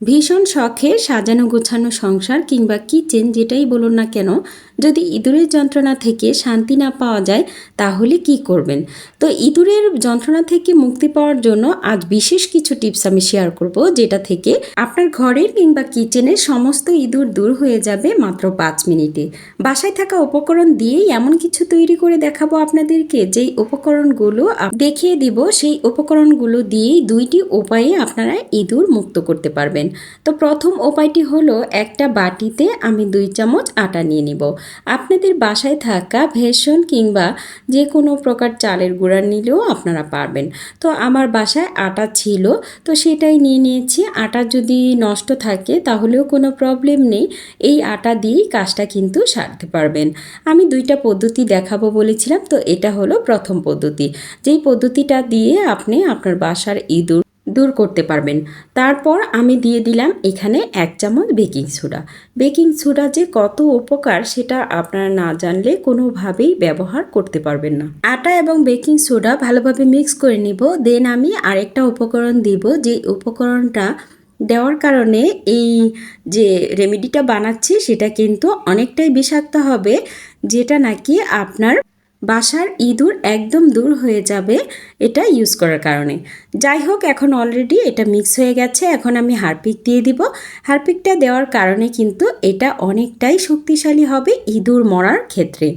ভীষণ শখে সাজানো গোছানো সংসার কিংবা কিচেন যেটাই বলুন না কেন, যদি ইঁদুরের যন্ত্রণা থেকে শান্তি না পাওয়া যায়, তাহলে কি করবেন? তো ইঁদুরের যন্ত্রণা থেকে মুক্তি পাওয়ার জন্য আজ বিশেষ কিছু টিপস আমি শেয়ার করব, যেটা থেকে আপনার ঘরের কিংবা কিচেনের সমস্ত ইঁদুর দূর হয়ে যাবে মাত্র পাঁচ মিনিটে। বাসায় থাকা উপকরণ দিয়েই এমন কিছু তৈরি করে দেখাবো আপনাদেরকে, যেই উপকরণগুলো দেখিয়ে দিব, সেই উপকরণগুলো দিয়েই দুইটি উপায়ে আপনারা ইঁদুর মুক্ত করতে পারবেন। তো প্রথম উপায়টি হলো একটা বাটিতে আমি দুই চামচ আটা নিয়ে নিব। আপনাদের বাসায় থাকা ভেষণ কিংবা যে কোনো প্রকার চালের গুঁড়া নিলেও আপনারা পারবেন। তো আমার বাসায় আটা ছিল, তো সেটাই নিয়ে নিয়েছি। আটা যদি নষ্ট থাকে তাহলেও কোনো প্রবলেম নেই। এই আটা দিয়েই কাজটা কিন্তু সারতে পারবেন। আমি দুইটা পদ্ধতি দেখাবো বলেছিলাম, তো এটা হলো প্রথম পদ্ধতি। যেই পদ্ধতিটা দিয়ে আপনি আপনার বাসার ইঁদুর দূর করতে পারবেন। তারপর আমি দিয়ে দিলাম এখানে এক চামচ বেকিং সোডা। বেকিং সোডা যে কত উপকার সেটা আপনারা না জানলে কোনোভাবেই ব্যবহার করতে পারবেন না। আটা এবং বেকিং সোডা ভালোভাবে মিক্স করে নিব। দেন আমি আরেকটা উপকরণ দিব যে উপকরণটা দেওয়ার কারণে এই যে রেমেডিটা বানাচ্ছি সেটা কিন্তু অনেকটাই বিষাক্ত হবে, যেটা নাকি আপনার বাসার ইঁদুর একদম দূর হয়ে যাবে এটা ইউজ করার কারণে। যাই হোক, এখন অলরেডি এটা মিক্স হয়ে গেছে। এখন আমি হারপিক দিয়ে দিব। হারপিকটা দেওয়ার কারণে কিন্তু এটা অনেকটাই শক্তিশালী হবে ইঁদুর মরার ক্ষেত্রে।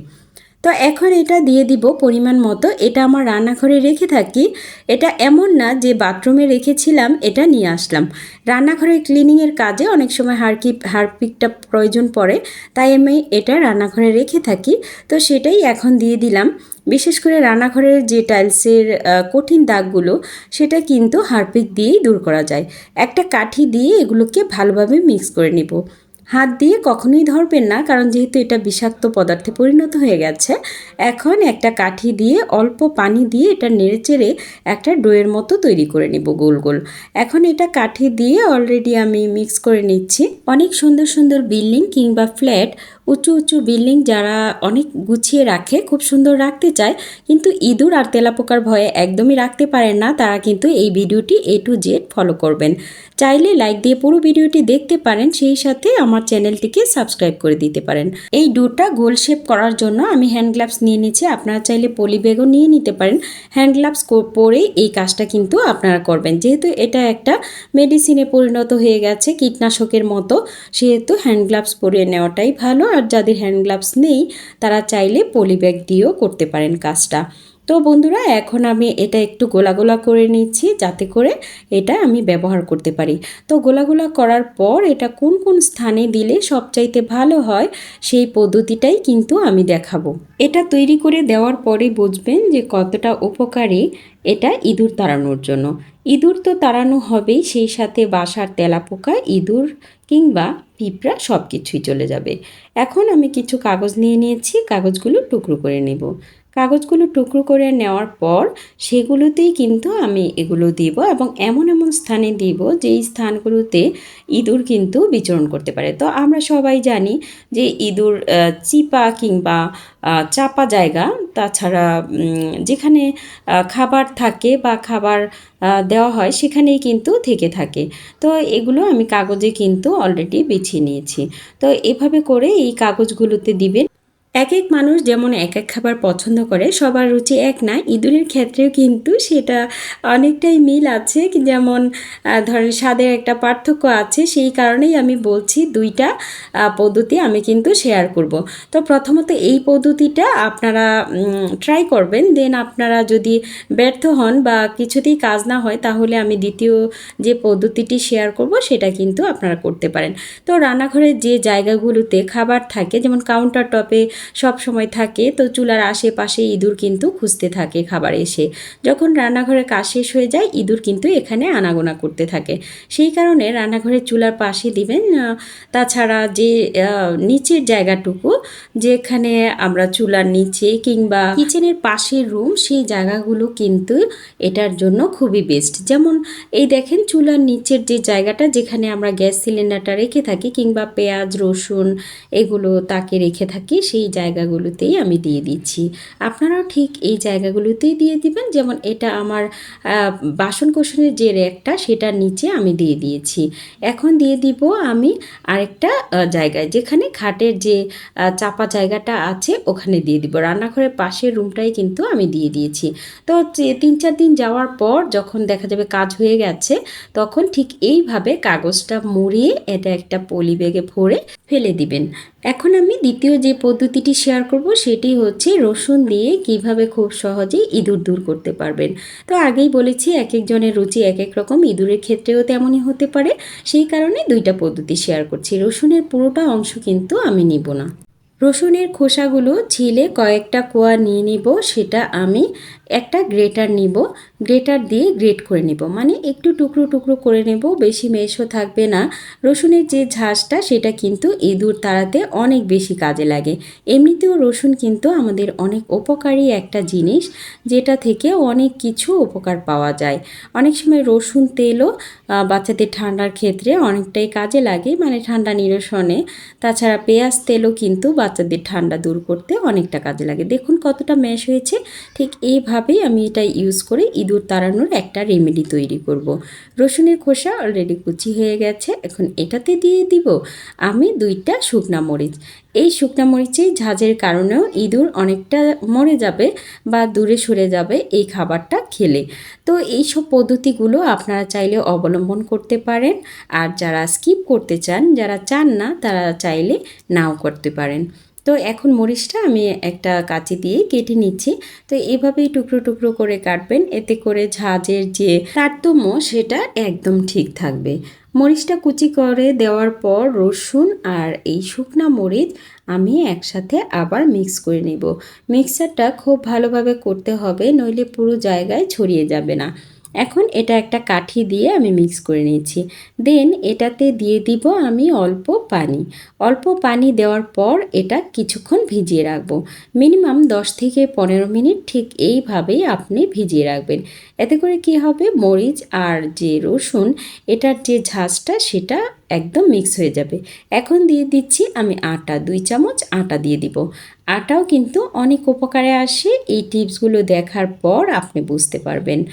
তো এখন এটা দিয়ে দিব পরিমাণ মতো। এটা আমার রান্নাঘরে রেখে থাকি। এটা এমন না যে বাথরুমে রেখেছিলাম, এটা নিয়ে আসলাম। রান্নাঘরে ক্লিনিংয়ের কাজে অনেক সময় হারকি হারপিকটা প্রয়োজন পড়ে, তাই আমি এটা রান্নাঘরে রেখে থাকি। তো সেটাই এখন দিয়ে দিলাম। বিশেষ করে রান্নাঘরের যে টাইলসের কঠিন দাগগুলো, সেটা কিন্তু হারপিক দিয়েই দূর করা যায়। একটা কাঠি দিয়ে এগুলোকে ভালোভাবে মিক্স করে নিব। হাত দিয়ে কখনোই ধরবেন না, কারণ যেহেতু এটা বিষাক্ত পদার্থে পরিণত হয়ে গেছে, এখন একটা কাঠি দিয়ে অল্প পানি দিয়ে এটা নেড়েচেড়ে একটা ডোয়ের মতো তৈরি করে নিব গোল গোল। এখন এটা কাঠি দিয়ে অলরেডি আমি মিক্স করে নিচ্ছি। অনেক সুন্দর সুন্দর বিল্ডিং কিংবা ফ্ল্যাট উঁচু উঁচু বিল্ডিং যারা অনেক গুছিয়ে রাখে, খুব সুন্দর রাখতে চায়, কিন্তু ইঁদুর আর তেলাপোকার ভয়ে একদমই রাখতে পারেন না, তারা কিন্তু এই ভিডিওটি এ টু জেড ফলো করবেন। চাইলে লাইক দিয়ে পুরো ভিডিওটি দেখতে পারেন, সেই সাথে আমার চ্যানেলটিকে সাবস্ক্রাইব করে দিতে পারেন। এই ডুটা গোল শেপ করার জন্য আমি হ্যান্ড গ্লাভস নিয়ে নিচ্ছি, আপনারা চাইলে পলি ব্যাগও নিয়ে নিতে পারেন। হ্যান্ড গ্লাভস পরেই এই কাজটা কিন্তু আপনারা করবেন। যেহেতু এটা একটা মেডিসিনে পরিণত হয়ে গেছে, কীটনাশকের মতো, সেহেতু হ্যান্ড গ্লাভস পরে নেওয়াটাই ভালো। আর যাদের হ্যান্ড গ্লাভস নেই তারা চাইলে পলি ব্যাগ দিয়েও করতে পারেন কাজটা। তো বন্ধুরা, এখন আমি এটা একটু গোলা গোলা করে নিচ্ছি যাতে করে এটা আমি ব্যবহার করতে পারি। তো গোলা গোলা করার পর এটা কোন কোন স্থানে দিলে সবচাইতে ভালো হয় সেই পদ্ধতিটাই কিন্তু আমি দেখাবো। এটা তৈরি করে দেওয়ার পরে বুঝবেন যে কতটা উপকারী এটা ইঁদুর তাড়ানোর জন্য। ইঁদুর তো তাড়ানো হবেই, সেই সাথে বাসার তেলাপোকা, ইঁদুর কিংবা পিঁপড়া সব কিছুই চলে যাবে। এখন আমি কিছু কাগজ নিয়ে নিয়েছি, কাগজগুলো টুকরো করে নেব। কাগজগুলো টুকরো করে নেওয়ার পর সেগুলোতেই কিন্তু আমি এগুলো দিব এবং এমন এমন স্থানে দিব যেই স্থানগুলোতে ইঁদুর কিন্তু বিচরণ করতে পারে। তো আমরা সবাই জানি যে ইঁদুর চিপা কিংবা চাপা জায়গা, তাছাড়া যেখানে খাবার থাকে বা খাবার দেওয়া হয় সেখানেই কিন্তু থেকে থাকে। তো এগুলো আমি কাগজে কিন্তু অলরেডি বিছিয়ে নিয়েছি। তো এভাবে করে এই কাগজগুলোতে দিবেন। এক এক মানুষ যেমন এক এক খাবার পছন্দ করে, সবার রুচি এক না। ইঁদুরের ক্ষেত্রেও কিন্তু সেটা অনেকটাই মিল আছে। যেমন ধরেন স্বাদের একটা পার্থক্য আছে, সেই কারণেই আমি বলছি দুইটা পদ্ধতি আমি কিন্তু শেয়ার করব। তো প্রথমত এই পদ্ধতিটা আপনারা ট্রাই করবেন। দেন আপনারা যদি ব্যর্থ হন বা কিছুতেই কাজ না হয়, তাহলে আমি দ্বিতীয় যে পদ্ধতিটি শেয়ার করব, সেটা কিন্তু আপনারা করতে পারেন। তো রান্নাঘরের যে জায়গাগুলোতে খাবার থাকে, যেমন কাউন্টার টপে সব সময় থাকে। তো চুলার আশেপাশে ইঁদুর কিন্তু খুঁজতে থাকে খাবার এসে। যখন রান্নাঘরে কাজ শেষ হয়ে যায়, ইঁদুর কিন্তু এখানে আনাগোনা করতে থাকে। সেই কারণে রান্নাঘরের চুলার পাশে দিবেন তাছাড়া যে নিচের জায়গাটুকু, যেখানে আমরা চুলার নিচে কিংবা কিচেনের পাশের রুম, সেই জায়গাগুলো কিন্তু এটার জন্য খুবই বেস্ট। যেমন এই দেখেন, চুলার নিচের যে জায়গাটা, যেখানে আমরা গ্যাস সিলিন্ডারটা রেখে থাকি কিংবা পেঁয়াজ, রসুন এগুলো তাকে রেখে থাকি, সেই জায়গাগুলোতেই আমি দিয়ে দিচ্ছি। আপনারাও ঠিক এই জায়গাগুলোতেই দিয়ে দিবেন, যেমন এটা আমার বাসন কোসনের যে র্যাকটা সেটার নিচে আমি দিয়ে দিয়েছি। এখন দিয়ে দিব আমি আরেকটা জায়গায়, যেখানে খাটের যে চাপা জায়গাটা আছে ওখানে দিয়ে দিব। রান্নাঘরের পাশের রুমটাই কিন্তু আমি দিয়ে দিয়েছি। তো তিন চার দিন যাওয়ার পর যখন দেখা যাবে কাজ হয়ে গেছে, তখন ঠিক এইভাবে কাগজটা মুড়িয়ে এটা একটা পলি ব্যাগে ভরে ফেলে দিবেন। এখন আমি দ্বিতীয় যে পদ্ধতিটি শেয়ার করব, সেটি হচ্ছে রসুন দিয়ে কীভাবে খুব সহজেই ইঁদুর দূর করতে পারবেন। তো আগেই বলেছি এক একজনের রুচি এক এক রকম, ইঁদুরের ক্ষেত্রেও তেমনই হতে পারে। সেই কারণে দুইটা পদ্ধতি শেয়ার করছি। রসুনের পুরোটা অংশ কিন্তু আমি নিব না। রসুনের খোসাগুলো ছিলে কয়েকটা কোয়া নিয়ে নিব, সেটা আমি একটা গ্রেটার নিব, গ্রেটার দিয়ে গ্রেট করে নিব। মানে একটু টুকরো টুকরো করে নেব, বেশি মেশও থাকবে না। রসুনের যে ঝাঁসটা সেটা কিন্তু ইঁদুর তাড়াতে অনেক বেশি কাজে লাগে। এমনিতেও রসুন কিন্তু আমাদের অনেক উপকারী একটা জিনিস, যেটা থেকে অনেক কিছু উপকার পাওয়া যায়। অনেক সময় রসুন তেলও বাচ্চাদের ঠান্ডার ক্ষেত্রে অনেকটাই কাজে লাগে মানে ঠান্ডা নিরসনে। তাছাড়া পেঁয়াজ তেলও কিন্তু বাচ্চাদের ঠান্ডা দূর করতে অনেকটা কাজে লাগে। দেখুন কতটা ম্যাশ হয়েছে, ঠিক এইভাবেই আমি এটা ইউজ করে ইঁদুর তাড়ানোর একটা রেমেডি তৈরি করব। রসুনের খোসা অলরেডি কুচি হয়ে গেছে, এখন এটাতে দিয়ে দিব আমি দুইটা শুকনা মরিচ। এই শুকনা মরিচের ঝাঁঝের কারণেও ইঁদুর অনেকটা মরে যাবে বা দূরে সরে যাবে এই খাবারটা খেলে। তো এই সব পদ্ধতিগুলো আপনারা চাইলে অবলম্বন করতে পারেন, আর যারা স্কিপ করতে চান, যারা চান না, তারা চাইলে নাও করতে পারেন। তো এখন মরিচটা আমি একটা কাঁচি দিয়ে কেটে নিচ্ছি। তো এভাবেই টুকরো টুকরো করে কাটবেন। এতে করে ঝাঁঝের যে তারতম্য, সেটা একদম ঠিক থাকবে। মরিচটা কুচি করে দেওয়ার পর রসুন আর এই শুকনা মরিচ আমি একসাথে আবার মিক্স করে নেব। মিক্সারটা খুব ভালোভাবে করতে হবে, নইলে পুরো জায়গায় ছড়িয়ে যাবে না। এখন এটা একটা কাঠি দিয়ে আমি মিক্স করে নিয়েছি। দেন এটাতে দিয়ে দিব আমি অল্প পানি। অল্প পানি দেওয়ার পর এটা কিছুক্ষণ ভিজিয়ে রাখব। মিনিমাম দশ থেকে পনেরো মিনিট ঠিক এইভাবেই আপনি ভিজিয়ে রাখবেন। এতে করে কি হবে? মরিচ আর যে রসুন, এটার যে ঝাঁজটা সেটা একদম মিক্স হয়ে যাবে। এখন দিয়ে দিচ্ছি আমি আটা, দুই চামচ আটা দিয়ে দিব। আটাও কিন্তু অনেক উপকারে আসে। এই টিপসগুলো দেখার পর আপনি বুঝতে পারবেন।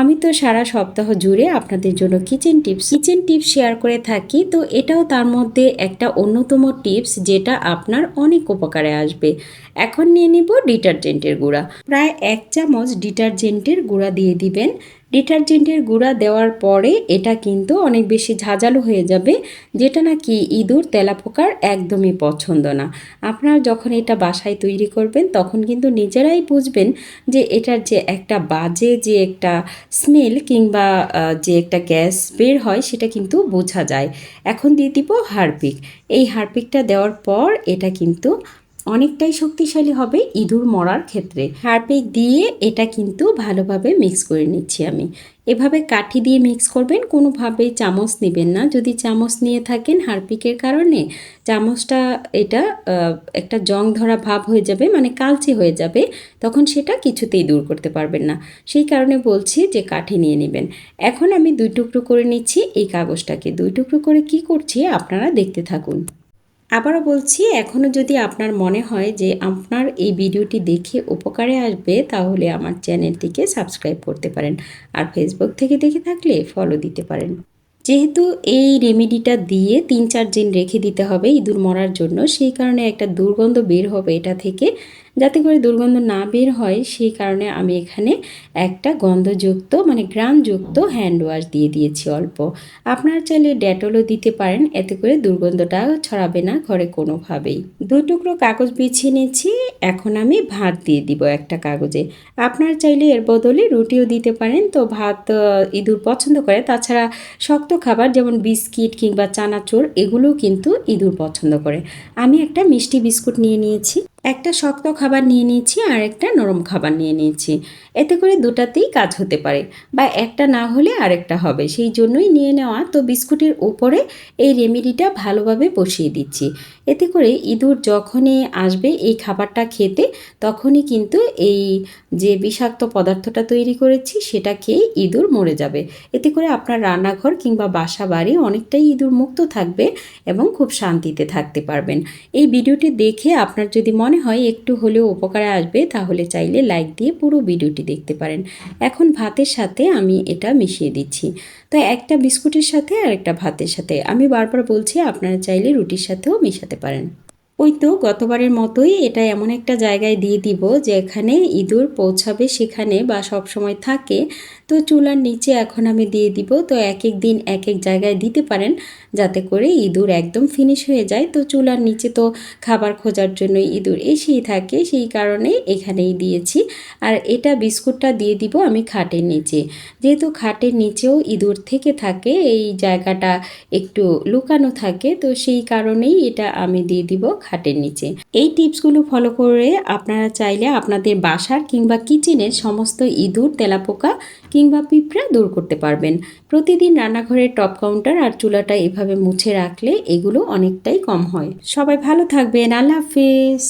আমি তো সারা সপ্তাহ জুড়ে আপনাদের জন্য kitchen tips kitchen tips share করে থাকি। তো এটাও তার মধ্যে একটা অন্যতম টিপস যেটা আপনার অনেক উপকারে আসবে। এখন নিয়ে নিব ডিটারজেন্টের গুঁড়া। প্রায় এক চামচ ডিটারজেন্টের গুঁড়া দিয়ে দিবেন। ডিটারজেন্টের গুঁড়া দেওয়ার পরে এটা কিন্তু অনেক বেশি ঝাঁঝালো হয়ে যাবে, যেটা নাকি ইঁদুর তেলাপোকার একদমই পছন্দ না। আপনারা যখন এটা বাসায় তৈরি করবেন, তখন কিন্তু নিজেরাই বুঝবেন যে এটার যে একটা বাজে যে একটা স্মেল কিংবা যে একটা গ্যাস বের হয়, সেটা কিন্তু বোঝা যায়। এখন দিয়ে দিব হারপিক। এই হারপিকটা দেওয়ার পর এটা কিন্তু অনেকটাই শক্তিশালী হবে ইঁদুর মরার ক্ষেত্রে। হারপিক দিয়ে এটা কিন্তু ভালোভাবে মিক্স করে নিচ্ছি আমি। এভাবে কাঠি দিয়ে মিক্স করবেন কোনোভাবেই চামচ নেবেন না। যদি চামচ নিয়ে থাকেন হারপিকের কারণে, চামচটা এটা একটা জং ধরা ভাব হয়ে যাবে মানে কালচে হয়ে যাবে, তখন সেটা কিছুতেই দূর করতে পারবেন না। সেই কারণে বলছি যে কাঠি নিয়ে নেবেন। এখন আমি দুই টুকরো করে নিচ্ছি এই কাগজটাকে। দুই টুকরো করে কি করছি আপনারা দেখতে থাকুন। আবারও বলছি এখনও যদি আপনার মনে হয় যে আপনার এই ভিডিওটি দেখে উপকারে আসবে, তাহলে আমার চ্যানেলটিকে সাবস্ক্রাইব করতে পারেন। আর ফেসবুক থেকে দেখে থাকলে ফলো দিতে পারেন। যেহেতু এই রেমেডিটা দিয়ে তিন চার দিন রেখে দিতে হবে ইঁদুর মরার জন্য, সেই কারণে একটা দুর্গন্ধ বের হবে এটা থেকে। যাতে করে দুর্গন্ধ না বের হয়, সেই কারণে আমি এখানে একটা গন্ধযুক্ত মানে গ্রামযুক্ত হ্যান্ড ওয়াশ দিয়ে দিয়েছি অল্প। আপনারা চাইলে ডেটলও দিতে পারেন, এতে করে দুর্গন্ধটা ছড়াবে না ঘরে কোনোভাবেই। দু টুকরো কাগজ বিছিয়ে নিয়েছি, এখন আমি ভাত দিয়ে দিব একটা কাগজে। আপনারা চাইলে এর বদলে রুটিও দিতে পারেন, তো ভাত ইঁদুর পছন্দ করে। তাছাড়া শক্ত খাবার যেমন বিস্কিট কিংবা চানাচুর, এগুলোও কিন্তু ইঁদুর পছন্দ করে। আমি একটা মিষ্টি বিস্কুট নিয়ে নিয়েছি। একটা শক্ত খাবার নিয়ে নিয়েছি আর একটা নরম খাবার নিয়ে নিয়েছি। এতে করে দুটাতেই কাজ হতে পারে বা একটা না হলে আরেকটা হবে। সেই জন্যই নিয়ে নেওয়া তো বিস্কুটের উপরে এই রেমেডিটা ভালোভাবে বসিয়ে দিচ্ছি। এতে করে ইঁদুর যখনই আসবে এই খাবারটা খেতে, তখনই কিন্তু এই যে বিষাক্ত পদার্থটা তৈরি করেছি সেটা খেয়ে ইঁদুর মরে যাবে। এতে করে আপনার রান্নাঘর কিংবা বাসা বাড়ি অনেকটাই ইঁদুর মুক্ত থাকবে এবং খুব শান্তিতে থাকতে পারবেন। এই ভিডিওটি দেখে আপনার যদি মনে মনে হয় একটু হলেও উপকারে আসবে, তাহলে চাইলে লাইক দিয়ে পুরো ভিডিওটি দেখতে পারেন। এখন ভাতের সাথে আমি এটা মিশিয়ে দিচ্ছি। তো একটা বিস্কুটের সাথে আর একটা ভাতের সাথে। আমি বারবার বলছি আপনারা চাইলে রুটির সাথেও মেশাতে পারেন। ওই তো গতবারের মতোই এটা এমন একটা জায়গায় দিয়ে দিব যেখানে ইঁদুর পৌঁছাবে সেখানে বা সব সময় থাকে। তো চুলার নিচে এখন আমি দিয়ে দিব। তো এক এক দিন এক এক জায়গায় দিতে পারেন যাতে করে ইঁদুর একদম ফিনিশ হয়ে যায়। তো চুলার নিচে তো খাবার খোঁজার জন্য ইঁদুর এসেই থাকে। সেই কারণে এখানেই দিয়েছি। আর এটা বিস্কুটটা দিয়ে দিব আমি খাটের নিচে। যেহেতু খাটের নিচেও ইঁদুর থেকে থাকে, এই জায়গাটা একটু লুকানো থাকে, তো সেই কারণেই এটা আমি দিয়ে দিব। খাটের নিচে। এই টিপসগুলো ফলো করে আপনারা চাইলে আপনাদের বাসার কিংবা কিচেনের সমস্ত ইঁদুর, তেলাপোকা কিংবা পিঁপড়া দূর করতে পারবেন। প্রতিদিন রান্নাঘরের টপ কাউন্টার আর চুলাটা এভাবে মুছে রাখলে এগুলো অনেকটাই কম হয়। সবাই ভালো থাকবেন। আল্লাহ হাফেজ।